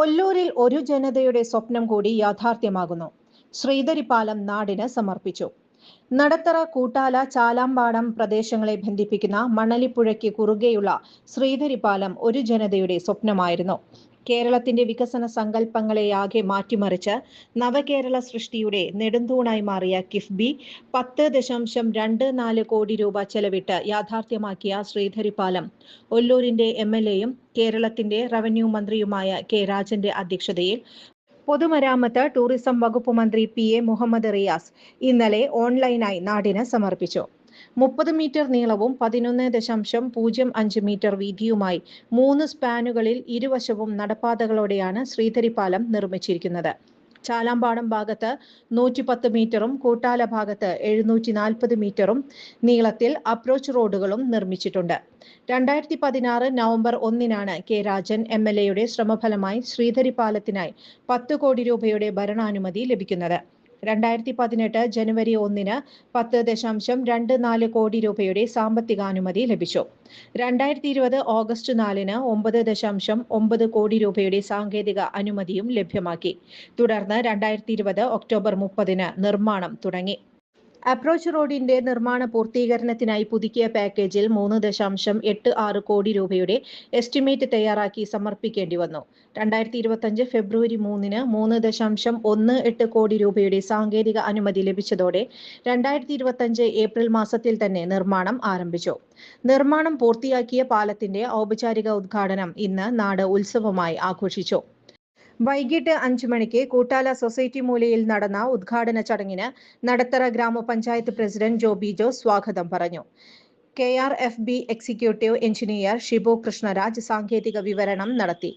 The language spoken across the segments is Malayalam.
ഒല്ലൂരിൽ ഒരു ജനതയുടെ സ്വപ്നം കൂടി യാഥാർത്ഥ്യമാകുന്നു. ശ്രീധരിപ്പാലം നാടിന് സമർപ്പിച്ചു. നടത്തറ കൂട്ടാല ചാലാമ്പാടം പ്രദേശങ്ങളെ ബന്ധിപ്പിക്കുന്ന മണലിപ്പുഴയ്ക്ക് കുറുകെയുള്ള ശ്രീധരിപ്പാലം ഒരു ജനതയുടെ സ്വപ്നമായിരുന്നു. കേരളത്തിന്റെ വികസന സങ്കല്പങ്ങളെയാകെ മാറ്റിമറിച്ച് നവകേരള സൃഷ്ടിയുടെ നെടുന്തൂണായി മാറിയ കിഫ്ബി പത്ത് ദശാംശം രണ്ട് നാല് കോടി രൂപ ചെലവിട്ട് യാഥാർത്ഥ്യമാക്കിയ ശ്രീധരിപാലം ഒല്ലൂരിന്റെ എം എൽ എയും കേരളത്തിന്റെ റവന്യൂ മന്ത്രിയുമായ കെ രാജന്റെ അധ്യക്ഷതയിൽ പൊതുമരാമത്ത് ടൂറിസം വകുപ്പ് മന്ത്രി പി എ മുഹമ്മദ് റിയാസ് ഇന്നലെ ഓൺലൈനായി നാടിന് സമർപ്പിച്ചു. മുപ്പത് മീറ്റർ നീളവും പതിനൊന്ന് ദശാംശം പൂജ്യം അഞ്ച് മീറ്റർ വീതിയുമായി മൂന്ന് സ്പാനുകളിൽ ഇരുവശവും നടപ്പാതകളോടെയാണ് ശ്രീധരിപ്പാലം നിർമ്മിച്ചിരിക്കുന്നത്. ചാലാമ്പാടം ഭാഗത്ത് നൂറ്റി പത്ത് മീറ്ററും കൂട്ടാല ഭാഗത്ത് എഴുന്നൂറ്റി നാൽപ്പത് മീറ്ററും നീളത്തിൽ അപ്രോച്ച് റോഡുകളും നിർമ്മിച്ചിട്ടുണ്ട്. രണ്ടായിരത്തി പതിനാറ് നവംബർ ഒന്നിനാണ് കെ രാജൻ എം എൽ എയുടെ ശ്രമഫലമായി ശ്രീധരിപ്പാലത്തിനായി പത്ത് കോടി രൂപയുടെ ഭരണാനുമതി ലഭിക്കുന്നത്. രണ്ടായിരത്തി പതിനെട്ട് ജനുവരി ഒന്നിന് പത്ത് ദശാംശം രണ്ട് നാല് കോടി രൂപയുടെ സാമ്പത്തികാനുമതി ലഭിച്ചു. രണ്ടായിരത്തി ഇരുപത് ഓഗസ്റ്റ് നാലിന് ഒമ്പത് ദശാംശം ഒമ്പത് കോടി രൂപയുടെ സാങ്കേതിക അനുമതിയും ലഭ്യമാക്കി. തുടർന്ന് രണ്ടായിരത്തി ഇരുപത് ഒക്ടോബർ മുപ്പതിന് നിർമ്മാണം തുടങ്ങി. അപ്രോച്ച് റോഡിന്റെ നിർമ്മാണ പൂർത്തീകരണത്തിനായി പുതുക്കിയ പാക്കേജിൽ മൂന്ന് ദശാംശം എട്ട് ആറ് കോടി രൂപയുടെ എസ്റ്റിമേറ്റ് തയ്യാറാക്കി സമർപ്പിക്കേണ്ടി വന്നു. രണ്ടായിരത്തി ഇരുപത്തഞ്ച് ഫെബ്രുവരി മൂന്നിന് മൂന്ന് ദശാംശം ഒന്ന് എട്ട് കോടി രൂപയുടെ സാങ്കേതിക അനുമതി ലഭിച്ചതോടെ രണ്ടായിരത്തി ഇരുപത്തഞ്ച് ഏപ്രിൽ മാസത്തിൽ തന്നെ നിർമ്മാണം ആരംഭിച്ചു. നിർമ്മാണം പൂർത്തിയാക്കിയ പാലത്തിന്റെ ഔപചാരിക ഉദ്ഘാടനം ഇന്ന് നാട് ഉത്സവമായി ആഘോഷിച്ചു. വൈകിട്ട് അഞ്ചു മണിക്ക് കൂട്ടാല സൊസൈറ്റി മൂലയിൽ നടന്ന ഉദ്ഘാടന ചടങ്ങിന് നടത്തറ ഗ്രാമപഞ്ചായത്ത് പ്രസിഡന്റ് ജോബി ജോ സ്വാഗതം പറഞ്ഞു. K R F B executive engineer Shibu Krishnaraj സാങ്കേതിക വിവരണം നടത്തി.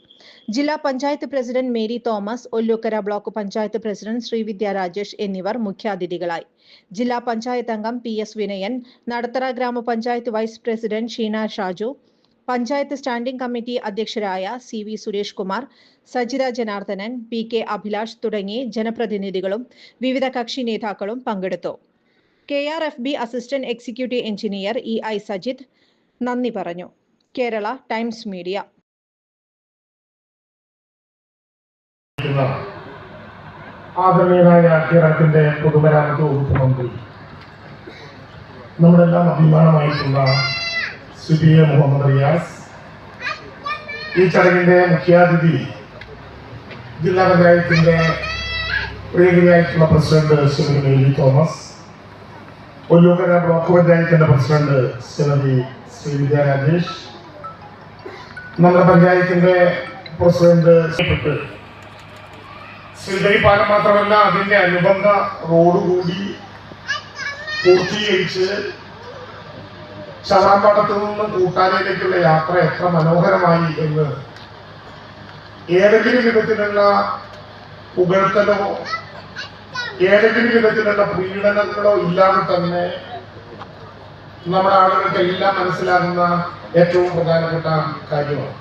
ജില്ലാ panchayat president Mary Thomas Ollukkara block panchayat president Sreevidya Rajesh എന്നിവർ മുഖ്യാതിഥികളായി. ജില്ലാ പഞ്ചായത്ത് അംഗം പി എസ് വിനയൻ നടത്തറ ഗ്രാമപഞ്ചായത്ത് vice president Sheena Shaju panchayat standing committee അധ്യക്ഷരായ C V Suresh Kumar Sajitha Janardhanan P K Abhilash തുടങ്ങി ജനപ്രതിനിധികളും വിവിധ കക്ഷി നേതാക്കളും പങ്കെടുത്തു. K R F B assistant executive engineer E I Sajith നന്ദി പറഞ്ഞു. Kerala times media. ആദരണീയനായ കേരളത്തിന്റെ പൊതുമരാമത്ത് വകുപ്പ് മന്ത്രി നമ്മളെല്ലാം അഭിമാനമായിട്ടുള്ള ശ്രീ പി മുഹമ്മദ് റിയാസ്. ഈ ചടങ്ങിന്റെ മുഖ്യാതിഥി ജില്ലാ പഞ്ചായത്തിന്റെ പ്രിയകരിയായിട്ടുള്ള പ്രസിഡന്റ് ശ്രീമതി മേരി തോമസ് ഒല്ലൂക്കര ബ്ലോക്ക് പഞ്ചായത്തിന്റെ പ്രസിഡന്റ് ശ്രീമതി ശ്രീവിദ്യ രാജേഷ് നമ്മുടെ പഞ്ചായത്തിന്റെ പ്രസിഡന്റ് ശ്രീധരി പാലം മാത്രമല്ല അതിന്റെ അനുബന്ധ റോഡ് കൂടി പൂർത്തീകരിച്ച് ശതാമ്പാടത്തു നിന്ന് കൂട്ടാനയിലേക്കുള്ള യാത്ര എത്ര മനോഹരമായി എന്ന് ഏതെങ്കിലും വിധത്തിലുള്ള പുകഴ്ത്തലോ ഏതെങ്കിലും വിധത്തിലുള്ള പ്രീണനങ്ങളോ ഇല്ലാതെ തന്നെ നമ്മുടെ ആളുകൾക്ക് എല്ലാം മനസ്സിലാകുന്ന ഏറ്റവും പ്രധാനപ്പെട്ട കാര്യമാണ്.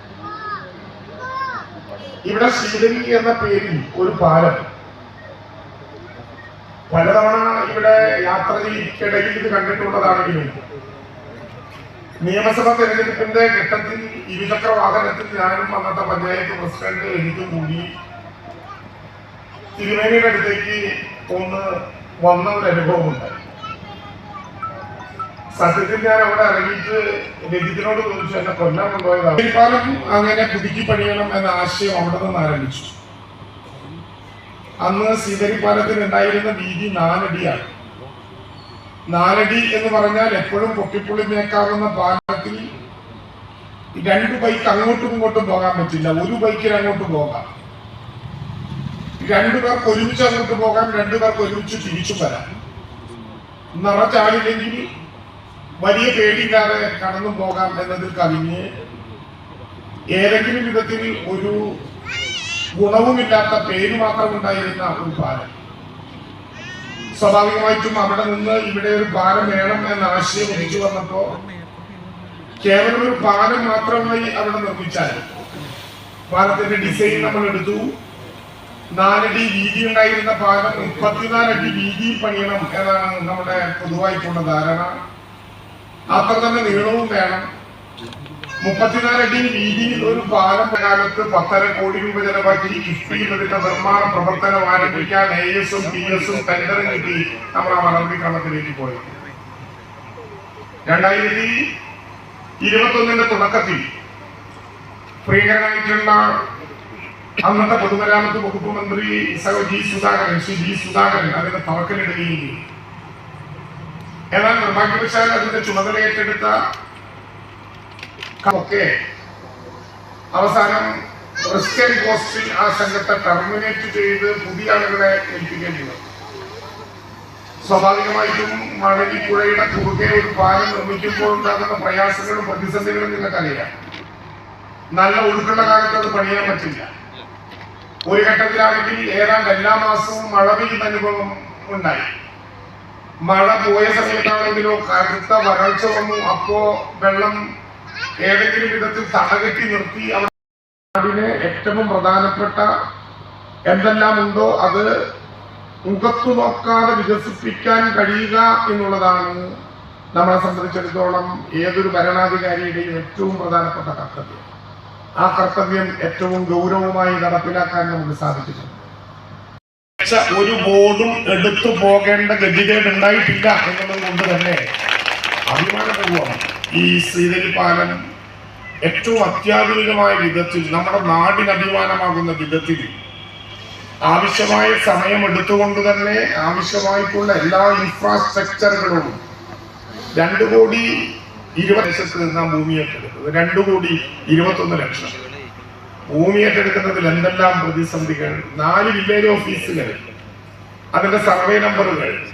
ഇവിടെ ശ്രീധരി എന്ന പേരിൽ ഒരു പാലം. പലതവണ ഇവിടെ യാത്രയ്ക്കിടയിൽ ഇത് കണ്ടിട്ടുള്ളതാണെങ്കിലും നിയമസഭാ തെരഞ്ഞെടുപ്പിന്റെ ഘട്ടത്തിൽ ഇരുചക്ര വാഹനത്തിൽ ഞാനും അന്നത്തെ പഞ്ചായത്ത് പ്രസിഡന്റ് എനിക്കും കൂടി തിരുമേനിയുടെ അടുത്തേക്ക് ഒന്ന് വന്ന ഒരു അനുഭവം സത്യത്തിൽ ഞാൻ അവിടെ ഇറങ്ങിയിട്ട് രജിത്തിനോട് ചോദിച്ചു എന്നെ കൊല്ലം കൊണ്ടുപോയതാണ് അങ്ങനെ പുതുക്കി പണിയണം എന്ന ആശയം അവിടെ നിന്ന് ആരംഭിച്ചു. അന്ന് ശ്രീധരിപ്പാലത്തിൽ ഉണ്ടായിരുന്ന വീതി നാലടിയാണ്. നാലടി എന്ന് പറഞ്ഞാൽ എപ്പോഴും പൊട്ടിപ്പൊളിഞ്ഞേക്കാവുന്ന പാലത്തിൽ രണ്ട് ബൈക്ക് അങ്ങോട്ടും ഇങ്ങോട്ടും പോകാൻ പറ്റില്ല. ഒരു ബൈക്കിൽ അങ്ങോട്ട് പോകാം. രണ്ടു പേർക്ക് ഒരുമിച്ച് അങ്ങോട്ട് പോകാം രണ്ടു പേർക്ക് ഒരുമിച്ച് തിരിച്ചു വരാം. നിറച്ചാളില്ലെങ്കിൽ വലിയ പേടിയില്ലാതെ കടന്നു പോകാം എന്നതിൽ കവിഞ്ഞ് ഏതെങ്കിലും വിധത്തിൽ ഒരു ഗുണവുമില്ലാത്ത പേര് മാത്രം ഉണ്ടായിരുന്ന ഒരു പാലം സ്വാഭാവികമായിട്ടും അവിടെ നിന്ന് ഇവിടെ ഒരു പാലം വേണം എന്ന ആശയം ഉദിച്ചു വന്നപ്പോ കേവലം ഒരു പാലം മാത്രമായി അവിടെ നിർമ്മിച്ചാൽ പാലത്തിന്റെ ഡിസൈൻ നമ്മൾ എടുത്തു. നാലടി വീതി ഉണ്ടായിരുന്ന പാലം മുപ്പത്തിനാലടി വീതി പണിയണം എന്നാണ് നമ്മുടെ പൊതുവായിട്ടുള്ള ധാരണ. അത്ര തന്നെ നീളവും വേണം. മുപ്പത്തിനാല് അടി വീതിയിൽ ഒരു പാലം കാലത്ത് പത്തര കോടി രൂപ ചെലവാക്കി കിഫ്ബിയിൽ ഇതിന്റെ നിർമ്മാണ പ്രവർത്തനം ആരംഭിക്കാൻ എ എസും പി എസും ടെൻഡറും കിട്ടി നമ്മൾ ആ നടപടിക്രമത്തിലേക്ക് പോയി രണ്ടായിരത്തി ഇരുപത്തൊന്നിന്റെ തുടക്കത്തിൽ പ്രിയകരനായിട്ടുള്ള അന്നത്തെ പൊതുമരാമത്ത് വകുപ്പ് മന്ത്രി സഹോ ജി സുധാകരൻ ശ്രീ ജി സുധാകരൻ അതിന്റെ തവക്കലിടുകയും എന്നാൽ നിർഭാഗ്യവശാൽ അതിന്റെ ചുമതല ഏറ്റെടുത്ത ഒക്കെ അവസാനം ക്രിസ്ത്യൻ പോസ്റ്റിൽ ആ സംഘത്തെ ടെർമിനേറ്റ് ചെയ്ത് പുതിയ ആളുകളെ ഏൽപ്പിക്കേണ്ടി വന്നു. സ്വാഭാവികമായിട്ടും മണലിപ്പുഴയുടെ കുറുകെ ഒരു പാലം നിർമ്മിക്കുമ്പോൾ ഉണ്ടാകുന്ന പ്രയാസങ്ങളും പ്രതിസന്ധികളും നിങ്ങൾക്കറിയാം. നല്ല ഒഴുക്കുള്ള കാലത്ത് അത് പണിയാൻ പറ്റില്ല. ഒരു ഘട്ടത്തിലാണെങ്കിൽ ഏതാണ്ട് എല്ലാ മാസവും മഴ പെയ്യുന്ന അനുഭവം ഉണ്ടായി. മഴ പോയ സമയത്താണെങ്കിലോ കടുത്ത വരൾച്ച വന്നു. അപ്പോ വെള്ളം ഏതെങ്കിലും വിധത്തിൽ തടകെട്ടി നിർത്തി അവർ അതിന് ഏറ്റവും പ്രധാനപ്പെട്ട എന്തെല്ലാം ഉണ്ടോ അത് മുഖത്തു നോക്കാതെ വികസിപ്പിക്കാൻ കഴിയുക എന്നുള്ളതാണ് നമ്മളെ സംബന്ധിച്ചിടത്തോളം ഏതൊരു ഭരണാധികാരിയുടെയും ഏറ്റവും പ്രധാനപ്പെട്ട കർത്തവ്യം. ആ കർത്തവ്യം ഏറ്റവും ഗൗരവമായി നടപ്പിലാക്കാൻ നമുക്ക് സാധിച്ചിട്ടുണ്ട്. ഒരു ബോർഡും എടുത്തു പോകേണ്ട ഗതികേട് ഉണ്ടായിട്ടില്ല എന്നുള്ളത് കൊണ്ട് തന്നെ അഭിമാനപൂർവം ഈ ശ്രീധരി പാലം ഏറ്റവും അത്യാധുനികമായ വിധത്തിൽ നമ്മുടെ നാടിന് അഭിമാനമാകുന്ന വിധത്തിൽ ആവശ്യമായ സമയം എടുത്തുകൊണ്ട് തന്നെ ആവശ്യമായിട്ടുള്ള എല്ലാ ഇൻഫ്രാസ്ട്രക്ചറുകളും രണ്ടു കോടി ഇരുപത് ലക്ഷത്തിൽ നിന്നാണ് ഭൂമി ഏറ്റെടുക്കുന്നത് രണ്ടു കോടി ഇരുപത്തൊന്ന് ലക്ഷം. ഭൂമി ഏറ്റെടുക്കുന്നതിൽ എന്തെല്ലാം പ്രതിസന്ധികൾ? നാല് വില്ലേജ് ഓഫീസുകൾ അതിന്റെ സർവേ നമ്പറുകൾ